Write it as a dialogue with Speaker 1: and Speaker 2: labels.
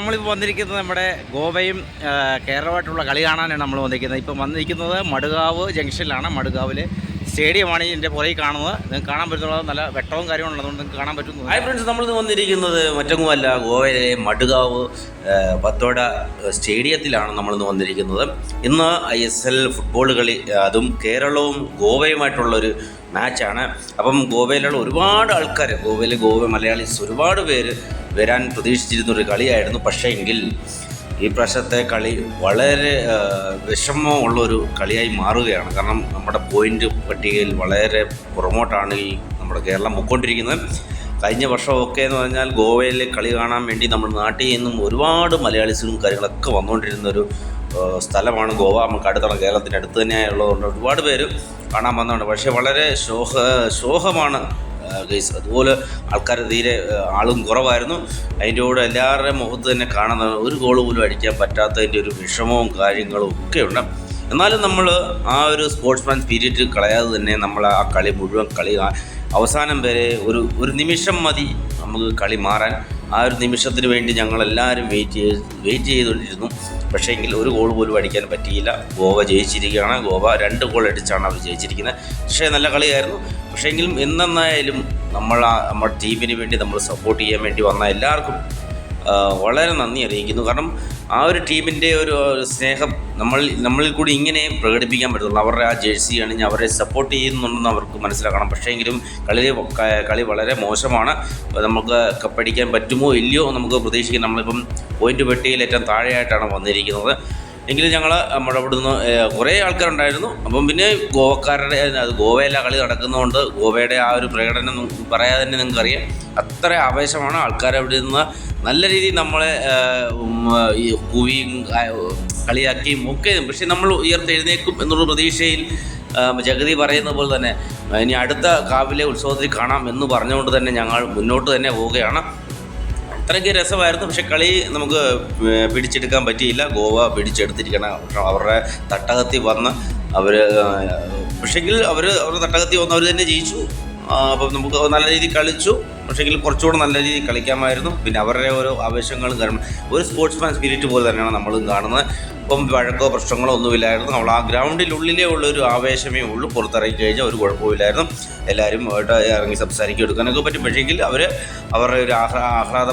Speaker 1: നമ്മളിപ്പോൾ വന്നിരിക്കുന്നത് നമ്മുടെ ഗോവയും കേരളമായിട്ടുള്ള കളി കാണാനാണ് നമ്മൾ വന്നിരിക്കുന്നത്. ഇപ്പം വന്നിരിക്കുന്നത് മടുകാവ് ജംഗ്ഷനിലാണ്. മടുകാവിലെ സ്റ്റേഡിയമാണ് ഇതിന്റെ പുറകിൽ കാണുന്നത്. നിങ്ങൾക്ക് കാണാൻ പറ്റുന്നത് നല്ല വെട്ടവും കാര്യങ്ങളും ഉള്ളതുകൊണ്ട് നിങ്ങൾക്ക് കാണാൻ പറ്റുന്നു
Speaker 2: ഹായ് ഫ്രണ്ട്സ് നമ്മൾ വന്നിരിക്കുന്നത് മറ്റൊന്നുമല്ല ഗോവയിലെ മടുകാവ് പത്തോട സ്റ്റേഡിയത്തിലാണ് നമ്മളിന്ന് വന്നിരിക്കുന്നത്. ഇന്ന് ഐ എസ് എൽ ഫുട്ബോൾ കളി അതും കേരളവും ഗോവയുമായിട്ടുള്ളൊരു മാച്ചാണ്. അപ്പം ഗോവയിലുള്ള ഒരുപാട് ആൾക്കാർ ഗോവയിലെ ഗോവ മലയാളീസ് ഒരുപാട് പേര് വരാൻ പ്രതീക്ഷിച്ചിരുന്നൊരു കളിയായിരുന്നു. പക്ഷേ എങ്കിൽ ഈ പ്രാവശ്യത്തെ കളി വളരെ വിഷമമുള്ളൊരു കളിയായി മാറുകയാണ്. കാരണം നമ്മുടെ പോയിന്റ് പട്ടികയിൽ വളരെ പുറമോട്ടാണ് ഈ നമ്മുടെ കേരളം പൊയ്ക്കൊണ്ടിരിക്കുന്നത് കഴിഞ്ഞ വർഷമൊക്കെ എന്ന് പറഞ്ഞാൽ ഗോവയിലെ കളി കാണാൻ വേണ്ടി നമ്മുടെ നാട്ടിൽ നിന്നും ഒരുപാട് മലയാളീസും കാര്യങ്ങളൊക്കെ വന്നുകൊണ്ടിരുന്ന ഒരു സ്ഥലമാണ് ഗോവ. നമുക്ക് അടുത്തുള്ള കേരളത്തിന്റെ അടുത്ത് തന്നെയുള്ളതുകൊണ്ട് ഒരുപാട് പേര് കാണാൻ വന്നതുകൊണ്ട് പക്ഷേ വളരെ ശോഹ ശോഹമാണ് ഗൈസ്. അതുപോലെ ആൾക്കാർ തീരെ ആളും കുറവായിരുന്നു. അതിന്റെ കൂടെ എല്ലാവരുടെയും മുഖത്ത് തന്നെ കാണുന്ന ഒരു ഗോൾ പോലും അടിക്കാൻ പറ്റാത്തതിന്റെ ഒരു വിഷമവും കാര്യങ്ങളും ഒക്കെ ഉണ്ട് എന്നാലും നമ്മൾ ആ ഒരു സ്പോർട്സ്മാൻ സ്പിരിറ്റ് കളയാതെ തന്നെ നമ്മൾ ആ കളി മുഴുവൻ കളി അവസാനം വരെ ഒരു ഒരു നിമിഷം മതി നമുക്ക് കളി മാറാൻ. ആ ഒരു നിമിഷത്തിന് വേണ്ടി ഞങ്ങളെല്ലാവരും വെയിറ്റ് ചെയ്ത് വെയിറ്റ് ചെയ്തുകൊണ്ടിരുന്നു. പക്ഷേ എങ്കിൽ ഒരു ഗോൾ പോലും അടിക്കാൻ പറ്റിയില്ല. ഗോവ ജയിച്ചിരിക്കുകയാണ്. ഗോവ രണ്ട് ഗോൾ അടിച്ചാണ് അവർ ജയിച്ചിരിക്കുന്നത്. പക്ഷേ നല്ല കളിയായിരുന്നു. പക്ഷേ എങ്കിലും എന്നെന്നായാലും നമ്മൾ ആ നമ്മുടെ ടീമിന് വേണ്ടി നമ്മൾ സപ്പോർട്ട് ചെയ്യാൻ വേണ്ടി വന്ന എല്ലാവർക്കും വളരെ നന്ദി അറിയിക്കുന്നു. കാരണം ആ ഒരു ടീമിന്റെ ഒരു സ്നേഹം നമ്മൾ നമ്മളിൽ കൂടി ഇങ്ങനെ പ്രകടിപ്പിക്കാൻ പറ്റുള്ളൂ അവരുടെ ആ ജേഴ്സി അണിഞ്ഞ് അവരെ സപ്പോർട്ട് ചെയ്യുന്നുണ്ടെന്ന് അവർക്ക് മനസ്സിലാക്കണം. പക്ഷേ എങ്കിലും കളി കളി വളരെ മോശമാണ്. നമുക്ക് കപ്പടിക്കാൻ പറ്റുമോ ഇല്ലയോ നമുക്ക് പ്രതീക്ഷിക്കാം. നമ്മളിപ്പം പോയിന്റ് പെട്ടിയിൽ ഏറ്റവും താഴെയായിട്ടാണ് വന്നിരിക്കുന്നത്. എങ്കിലും ഞങ്ങൾ നമ്മുടെ അവിടെ നിന്ന് കുറേ ആൾക്കാരുണ്ടായിരുന്നു. അപ്പം പിന്നെ ഗോവക്കാരുടെ അത് ഗോവയിലെ കളി നടക്കുന്നതുകൊണ്ട് ഗോവയുടെ ആ ഒരു പ്രകടനം പറയാതെ തന്നെ നിങ്ങൾക്കറിയാം. അത്ര ആവേശമാണ് ആൾക്കാർ അവിടെ നിന്ന് നല്ല രീതിയിൽ നമ്മളെ ഈ കുവിയും കളിയാക്കിയും ഒക്കെ പക്ഷെ നമ്മൾ ഉയർത്തെഴുന്നേക്കും എന്നുള്ള പ്രതീക്ഷയിൽ ജഗതി പറയുന്ന പോലെ തന്നെ ഇനി അടുത്ത കാവിലെ ഉത്സവത്തിൽ കാണാം എന്ന് പറഞ്ഞുകൊണ്ട് തന്നെ ഞങ്ങൾ മുന്നോട്ട് തന്നെ പോവുകയാണ്. അത്രയ്ക്ക് രസമായിരുന്നു. പക്ഷെ കളി നമുക്ക് പിടിച്ചെടുക്കാൻ പറ്റിയില്ല. ഗോവ പിടിച്ചെടുത്തിരിക്കണം അവരുടെ തട്ടകത്തിൽ വന്ന് അവർ പക്ഷെങ്കിൽ അവർ അവരുടെ തട്ടകത്തിൽ വന്ന് അവർ തന്നെ ജയിച്ചു. അപ്പം നമുക്ക് നല്ല രീതിയിൽ കളിച്ചു. പക്ഷേങ്കിൽ കുറച്ചുകൂടെ നല്ല രീതിയിൽ കളിക്കാമായിരുന്നു. പിന്നെ അവരുടെ ഓരോ ആവേശങ്ങളും കാരണം ഒരു സ്പോർട്സ്മാൻ സ്പിരിറ്റ് പോലെ തന്നെയാണ് നമ്മളും കാണുന്നത്. ഇപ്പം വഴക്കോ പ്രശ്നങ്ങളോ ഒന്നുമില്ലായിരുന്നു. നമ്മൾ ആ ഗ്രൗണ്ടിനുള്ളിലേ ഉള്ള ഒരു ആവേശമേ ഉള്ളൂ. പുറത്തിറങ്ങി കഴിഞ്ഞാൽ ഒരു കുഴപ്പമില്ലായിരുന്നു എല്ലാവരും ഇറങ്ങി സംസാരിക്കുക എടുക്കാനൊക്കെ പറ്റും. പക്ഷേങ്കിൽ അവർ അവരുടെ ഒരു ആഹ്ലാ ആഹ്ലാദ